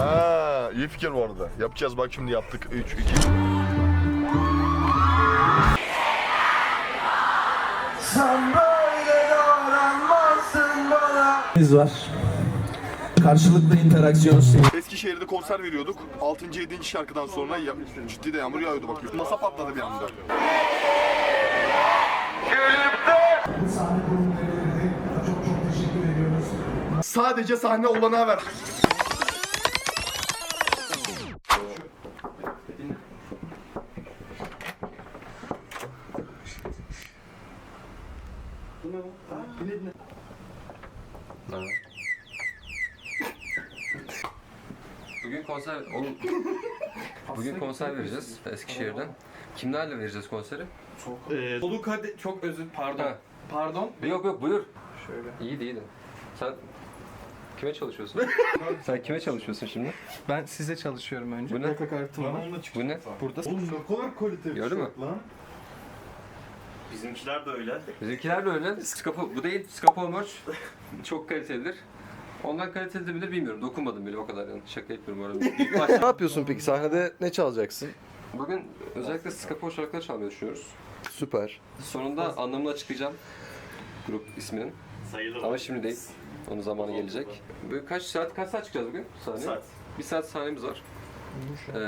Ha, iyi fikir bu arada. Yapacağız bak şimdi yaptık. 3 2 Biz var. Karşılıklı interaksiyon. Eskişehir'de konser veriyorduk. 6. 7. şarkıdan sonra ya, ciddi de yağmur yağıyordu bakıyorsun. Masa patladı bir anda. Sadece sahne olanağı ver. Bugün konser oğlum. Bugün konser vereceğiz Eskişehir'den. Kimlerle vereceğiz konseri? Soluk hadi çok özür pardon. Ha. Pardon. Yok yok buyur. Şöyle. İyi değil. Sen kime çalışıyorsun? Sen kime çalışıyorsun şimdi? Ben size çalışıyorum önce. Bu ne? Plaka kartım var. Bu ne? Burada. Oğlum ne kadar kaliteli Gördün mü? lan. Bizimkiler de öyle. Bizimkiler de öyle. Skapo, bu değil. Skapo merch. Çok kalitelidir. Ondan kaliteli midir bilmiyorum. Dokunmadım bile o kadar yani. Şaka yapıyorum bu arada. Ne yapıyorsun peki? Sahnede ne çalacaksın? Bugün özellikle Skapo şarkıları çalmayı düşünüyoruz. Süper. Sonunda anlamını açıklayacağım. Grup isminin. Sayılır. Ama şimdi değil. Onun zamanı gelecek. Böyle kaç saat kaç saat çıkacağız bugün sahneye? Saat. Bir saat sahnemiz var. Ee,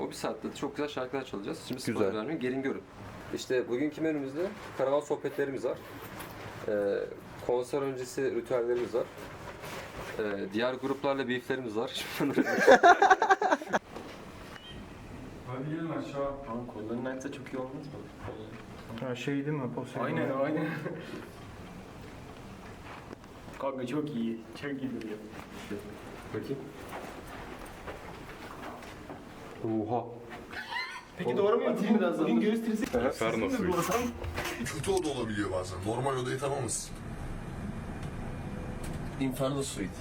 o bir saatte de çok güzel şarkılar çalacağız. Şimdi Güzel. spoiler vermeyeyim, gelin görün. İşte bugünkü menümüzde karavan sohbetlerimiz var. Ee, konser öncesi ritüellerimiz var. Ee, diğer gruplarla beeflerimiz var. Kolların ayakta çok iyi olmaz mı? Ha, şey değil mi? Poseidon. Aynen aynen. Kanka çok iyi. Çok iyi duruyor. Bakayım. Oha. Peki doğru mu yapayım biraz Bugün göğüs tirsi. Kötü o da olabiliyor bazen. Normal odayı tamamız. Inferno Suite.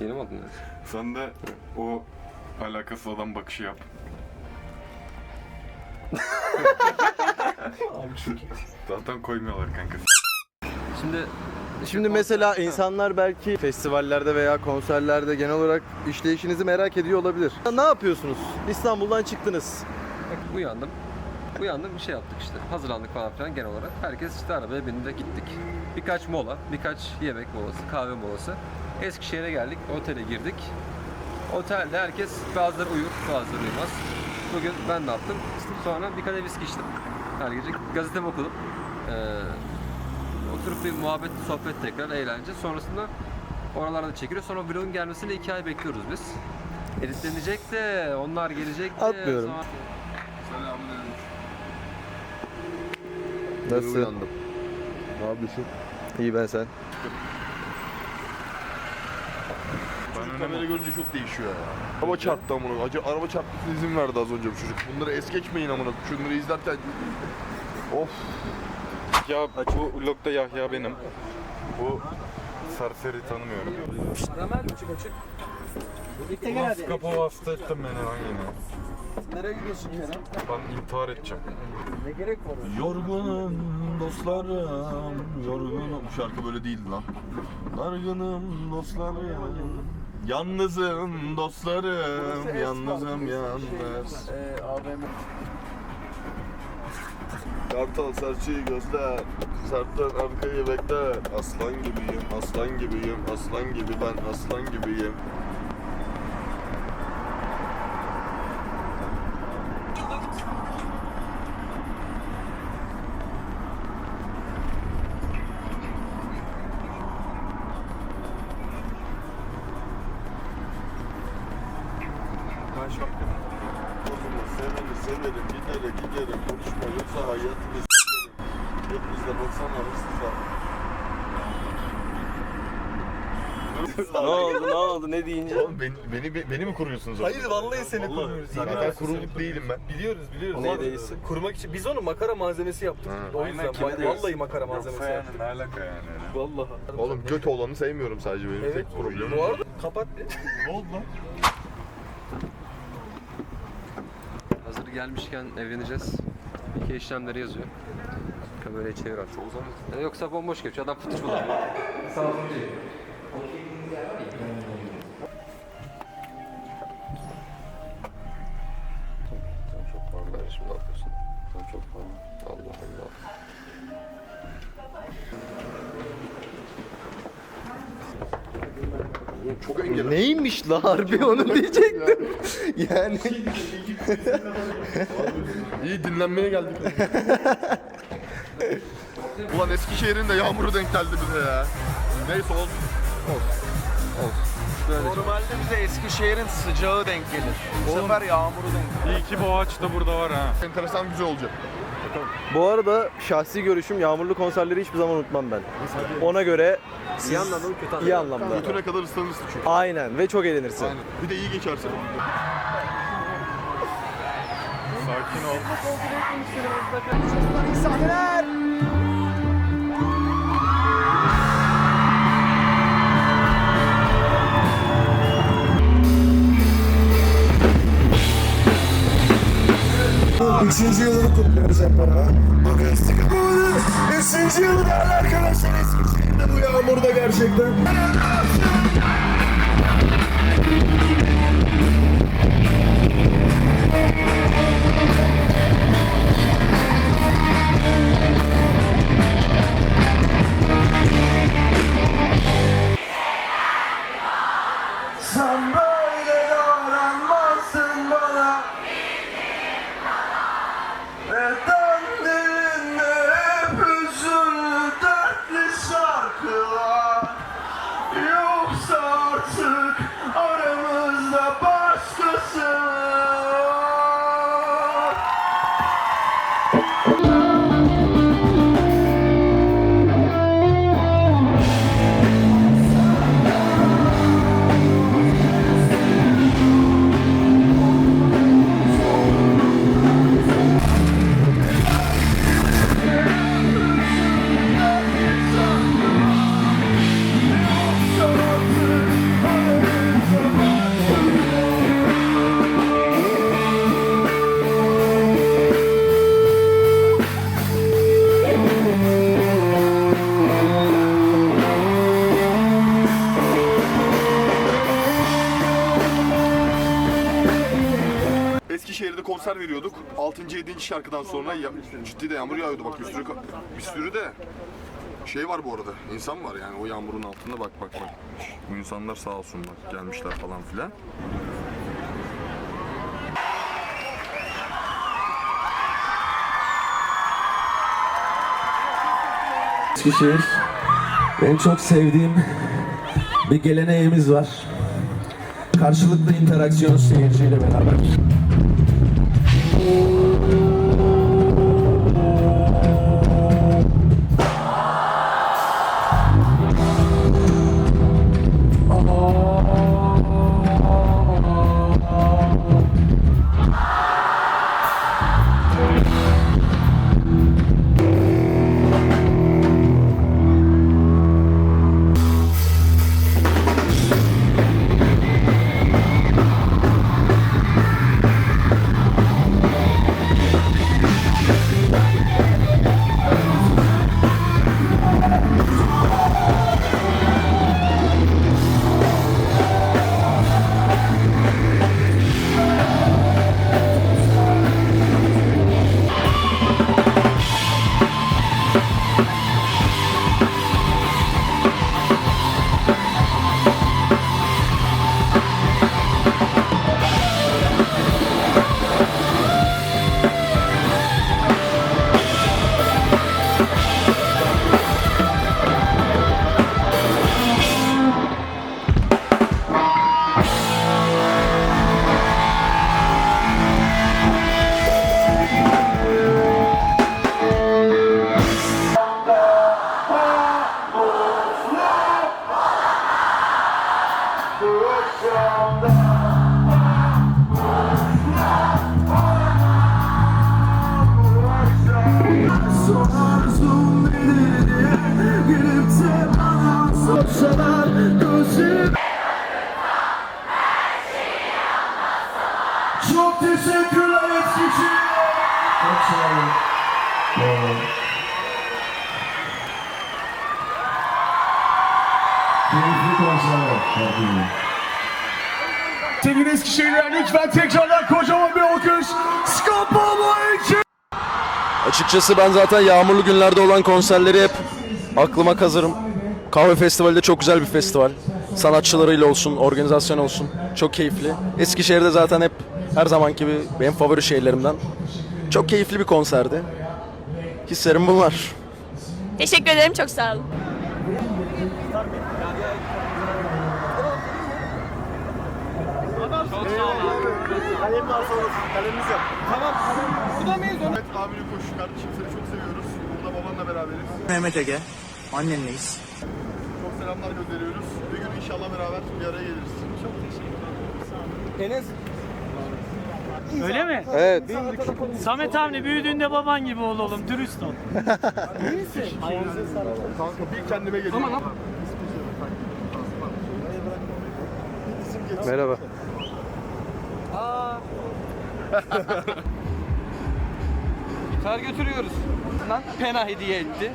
Yeni mi adın ne? Sen de o alakasız adam bakışı yap. Zaten koymuyorlar kanka. Şimdi Şimdi mesela insanlar belki festivallerde veya konserlerde genel olarak işleyişinizi merak ediyor olabilir. Ne yapıyorsunuz? İstanbul'dan çıktınız. Uyandım. Uyandım bir şey yaptık işte. Hazırlandık falan filan genel olarak. Herkes işte arabaya bindi de gittik. Birkaç mola, birkaç yemek molası, kahve molası. Eskişehir'e geldik, otele girdik. Otelde herkes bazıları uyur, bazıları uyumaz. Bugün ben ne yaptım? Sonra bir kadeh viski içtim. Her gece gazetemi okudum. Ee, oturup bir muhabbet, sohbet tekrar, eğlence. Sonrasında oralarda çekiliyor. Sonra vlogun gelmesini iki ay bekliyoruz biz. Editlenecek de, onlar gelecek de. Atmıyorum. Sonra- Nasıl? Uyandım. Ne yapıyorsun? İyi ben sen. Çocuk kamera görünce çok değişiyor ya. Araba çarptı amına. Acı araba çarpmasına izin verdi az önce bu çocuk. Bunları es geçmeyin amına. Şunları izlerken Of. Ya bu vlogda Yahya benim. Bu serseri tanımıyorum. Maskapa vasıta ettim beni lan yine. Nereye gidiyorsun Kerem? Ben intihar edeceğim. Ne gerek var? Yorgunum dostlarım, yorgunum. Bu şarkı böyle değildi lan. Dargınım dostlarım. Yalnızım dostlarım, yalnızım yalnız. Ee, AVM. Kartal serçeyi gözler, sertten arkayı bekler. Aslan gibiyim, aslan gibiyim, aslan gibi ben aslan gibiyim. Konuşma yoksa hayatını s**erim. Hepinizde baksana ne oldu ne oldu ne deyince? Oğlum beni, beni, beni mi kuruyorsunuz? Hayır vallahi seni koruyoruz. Zaten kuruluk değilim ben. Biliyoruz biliyoruz. Ne değilsin? Kurmak için biz onu makara malzemesi yaptık. O yüzden vallahi makara malzemesi Yoksa yani yaptık. ne alaka yani? Vallahi. Oğlum göt olanı sevmiyorum sadece benim Evet. tek problemim. Bu arada kapat. Ne oldu lan? Hazır gelmişken evleneceğiz. İki işlemleri yazıyor. Kamerayı çevir artık. E, yoksa bomboş geçiyor. Adam fıtış bulamıyor. Sağ olsun Çok pardon. Şimdi ne yapıyorsun? Çok pardon. Oğlum çok engel. Neymiş la harbi onu diyecektim. yani İyi dinlenmeye geldik. Ulan Eskişehir'in de yağmuru denk geldi bize ya. Neyse olsun. normalde bize Eskişehir'in sıcağı denk gelir. Bu sefer yağmuru denk İyi ki bu ağaç da burada var ha. Enteresan güzel olacak. Bu arada şahsi görüşüm yağmurlu konserleri hiçbir zaman unutmam ben. Ona göre İyi anlamda mı kötü anlamda? iyi anlamda. Götüne kadar ıslanırsın çünkü. Aynen ve çok eğlenirsin. Aynen. Bir de iyi geçerse. Sakin ol. Üçüncü yılını kutluyoruz hep beraber. Bugün Üçüncü yılı değerli arkadaşlar yağmurda gerçekten. Eskişehir'de konser veriyorduk. 6. 7. şarkıdan sonra ya, ciddi de yağmur yağıyordu bak bir sürü bir sürü de şey var bu arada. İnsan var yani o yağmurun altında bak bak bak. Bu insanlar sağ olsunlar gelmişler falan filan. Eskişehir benim çok sevdiğim bir geleneğimiz var. Karşılıklı interaksiyon seyirciyle beraber. Thank you. Sevgili Eskişehirliler lütfen tekrardan kocaman bir alkış Skapolo için Açıkçası ben zaten yağmurlu günlerde olan konserleri hep aklıma kazırım. Kahve Festivali de çok güzel bir festival. Sanatçılarıyla olsun, organizasyon olsun. Çok keyifli. Eskişehir'de zaten hep her zaman gibi benim favori şehirlerimden. Çok keyifli bir konserdi. Hislerim bunlar. Teşekkür ederim. Çok sağ olun. Evet abinin koş kardeşim seni çok seviyoruz. Burada babanla beraberiz. Mehmet Ege. Annenleyiz. Çok selamlar gönderiyoruz. Bir gün inşallah beraber bir araya geliriz. Çok teşekkür ederim. Öyle mi? Evet. Samet abi büyüdüğünde baban gibi ol oğlum, dürüst ol. Kanka bir kendime geleyim. Merhaba. Gitar götürüyoruz. Lan pena hediye etti.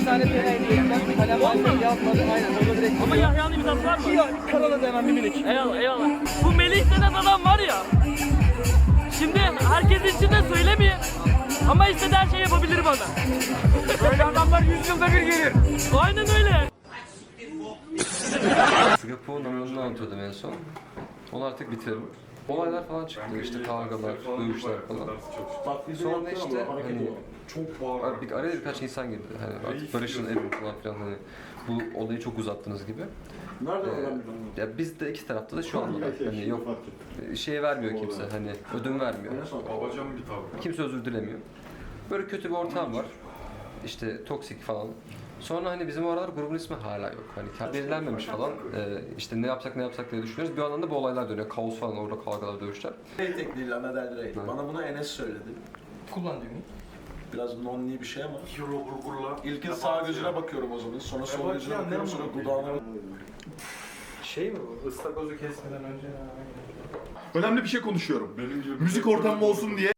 Bir tane pena hediye etti. Kalem aldım yapmadı. Aynen. Orada direkt. Ama Yahya'nın imzası var mı? Yok. Karaladı hemen bir minik. Eyvallah eyvallah. Bu Melih denen adam var ya. Şimdi herkes için de söylemiyor. Ama istediği her şeyi yapabilir bana. Böyle adamlar 100 yılda bir gelir. Aynen öyle. Singapur'un oyununu anlatıyordum en son. Onu artık bitirelim. Olaylar falan çıktı işte kavgalar, dövüşler falan. Sonra işte hani çok bağır. Bir, araya birkaç insan girdi. Hani artık barışın evin falan filan hani bu olayı çok uzattınız gibi. Ee, ya biz de iki tarafta da şu anda var. Hani yok şey vermiyor kimse hani ödün vermiyor. Babacan bir tavır. Kimse özür dilemiyor. Böyle kötü bir ortam var. İşte toksik falan. Sonra hani bizim o aralar grubun ismi hala yok. Hani belirlenmemiş falan. Ee, işte ne yapsak ne yapsak diye düşünüyoruz. Bir yandan da bu olaylar dönüyor. Kaos falan orada kavgalar, dövüşler. Tek değil Lana Del Rey. Bana bunu Enes söyledi. Kullan düğmeyi. Biraz nonni bir şey ama. İlkin sağ gözüne bakıyorum o zaman. Sonra sol gözüne bakıyorum. Sonra dudağına Şey mi bu? Istakozu kesmeden önce. Önemli bir şey konuşuyorum. Müzik ortamı olsun diye.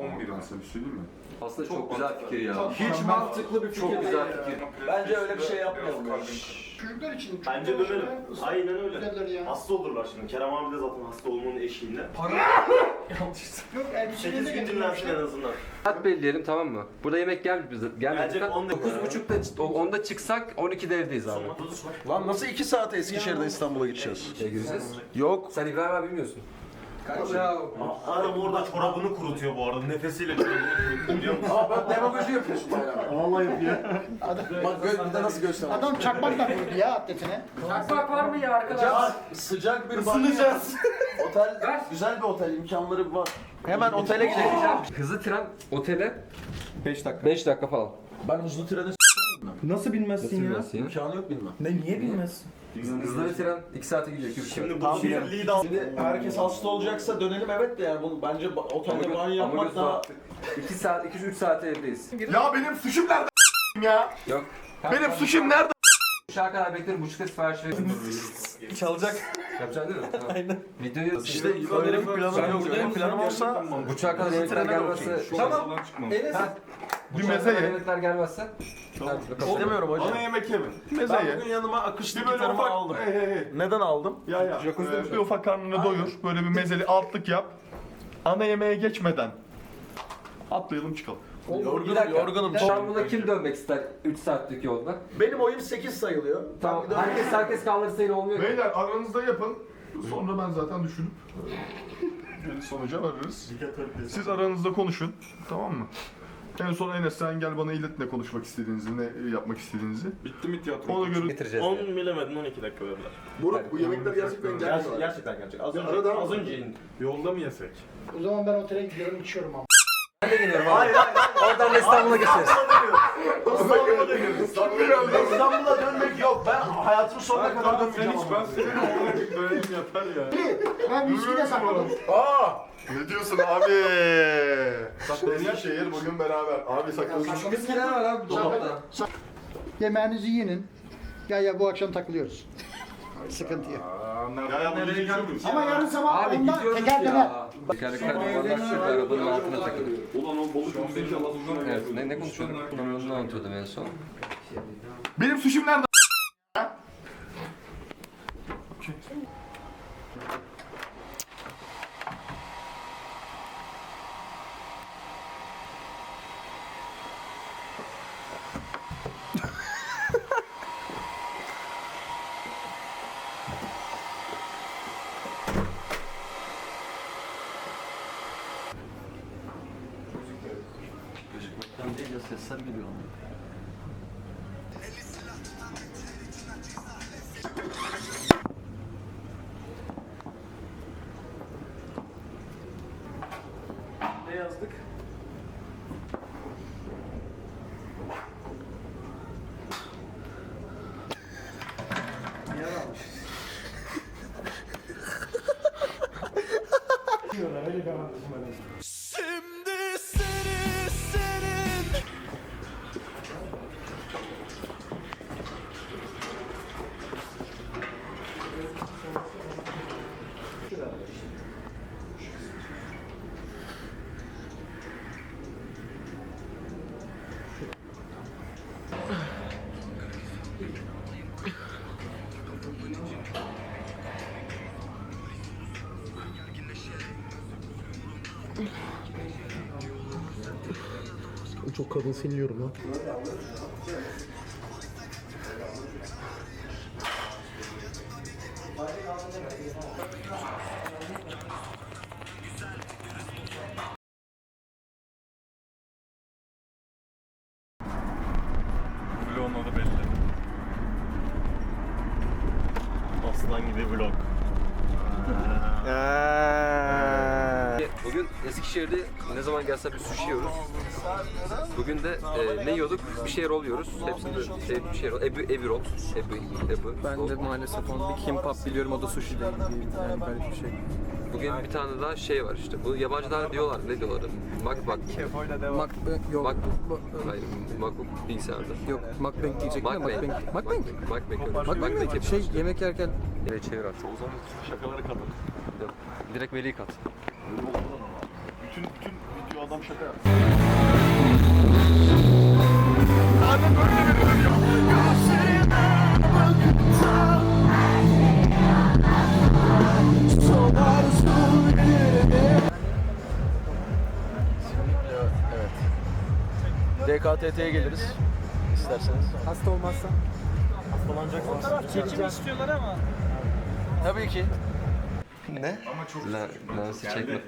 11 mesela bir söyleyeyim mi? Aslında çok, güzel fikir ya. Hiç mantıklı bir fikir Çok değil. güzel fikir. Bence öyle bir şey yapmayalım. Çocuklar için. Bence dönelim. Aynen öyle. Hasta olurlar şimdi. Kerem abi de zaten hasta olmanın eşiğinde. Yok elbiseleri 8 de gün dinlensin en azından. Saat belirleyelim tamam mı? Burada yemek gelmiş bize. Gelmedi. Gelecek 10 dakika. 9.30'da 10'da çıksak 12'de evdeyiz abi. Lan nasıl iki saate Eskişehir'den İstanbul'a gideceğiz? Şey gireceğiz. Yok. Sen İbrahim abi bilmiyorsun. Adam orada çorabını kurutuyor bu arada. Nefesiyle çorabını kurutuyor biliyor musun? Bak demagoji yapıyorsun hala. Vallahi yapıyor. Bak gö bir de nasıl göster. Adam çakmak takıyordu ya atletine. Çakmak var mı ya arkadaş? Sıcak bir banyo. Otel, güzel bir otel imkanları var. Hemen otele gidelim. Hızlı tren otele 5 dakika. 5 dakika falan. Ben hızlı trene Nasıl bilmezsin ya? imkanı yok bilmem. Ne niye bilmezsin? Hızlı bir tren 2 saate gidiyor. 2 Şimdi bu birliği de Şimdi herkes hasta olacaksa dönelim evet de yani bunu bence ba- otelde banyo yapmak daha 2 saat 2 3 saate evdeyiz. Ya benim suçum nerede ya? Yok. Benim suçum nerede? Uçağa kadar beklerim buçukta sipariş verin. çalacak. Yapacaksın değil mi? Aynen. Videoyu İşte öyle bir planım yok. Öyle bir planım olsa uçağa kadar yemekler gelmezse Tamam. Enes. Bir meze ye. yemekler gelmezse İstemiyorum hocam. Ana yemek yeme. Meze Ben bugün yanıma akışlı Bir böyle gitarımı ufak. aldım. Hey hey hey. Neden aldım? Ya ya. Ee, bir ufak karnını doyur. Böyle bir mezeli altlık yap. Ana yemeğe geçmeden. Atlayalım çıkalım. Yorgunum, yorgunum. İstanbul'a kim dönmek ister 3 saatlik yolda? Benim oyum 8 sayılıyor. Tamam. Herkes herkes kaldırırsa yine olmuyor. ki. Beyler aranızda yapın. Sonra ben zaten düşünüp e, sonuca varırız. Siz aranızda konuşun. Tamam mı? En son Enes sen gel bana ilet ne konuşmak istediğinizi, ne yapmak istediğinizi. Bitti mi tiyatro? Ona göre Getireceğiz. 10 bilemedin 12 dakika verdiler. Buruk bu yemekler gerçekten gelmiyor. Gerçekten gerçek. Az önce, arada- az önce. Yolda mı yesek? O zaman ben otele gidiyorum içiyorum ama. Oradan da İstanbul'a geçeriz. İstanbul'a dönüyoruz. İstanbul'a dönmek yok. Ben hayatım sonuna kadar Sen dönmeyeceğim hiç ben senin oğluna bir dönelim yeter ya. Ben viski de sakladım. Aa! Ne diyorsun abi? Eskişehir bugün beraber. Abi saklasın. Viskiler var abi dolapta. Yemeğinizi yiyin. Ya ya bu akşam takılıyoruz. Sıkıntı yok. Ben nereden nereye gelmiyorum? Ama yarın sabah Abi onda gidiyoruz tekerleme. ya. Tekerlekler arabanın altına takılıyor. Ulan o balık inşallah Evet, ne, ne konuşuyorduk? Bunu anlatıyordum en son. Benim suşim nerede? Başkan'dan değil de sesten biliyorum. Çok kadın sinliyorum lan. Vlogun adı belli. Aslan gibi vlog. Bugün Eskişehir'de ne zaman gelse bir sushi yiyoruz. Bugün de e, ne yiyorduk? Bir şey roll yiyoruz. Hepsinde şey, bir şey roll. Ebi, ebi roll. Ebi, ebi Ben de maalesef onu bir kimbap biliyorum o da sushi değil. Yani garip bir şey. Bugün bir tane daha şey var işte. Bu yabancılar diyorlar. Ne diyorlar? Makbak. Mak yok. Bak- Ba- Hayır, makbuk bilgisayarda. Yok, mukbang diyecek mi? Mukbang. Mukbang. Makbak. Mukbang mi? Şey yemek yerken Evet çevir artık. O zaman şakaları. Yok. Direkt veli kat. Bütün bütün adam şaka yaptı. DKTT'ye geliriz isterseniz. hasta olmazsan. Çekim istiyorlar ama. Tabii ki. Lan, lensi çekme.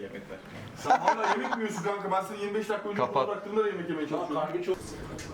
Sen hala yemek mi yiyorsun kanka? Ben seni 25 dakika önce Kapat. bıraktığımda da yemek yemeye çalışıyordum. Yapacağım mı?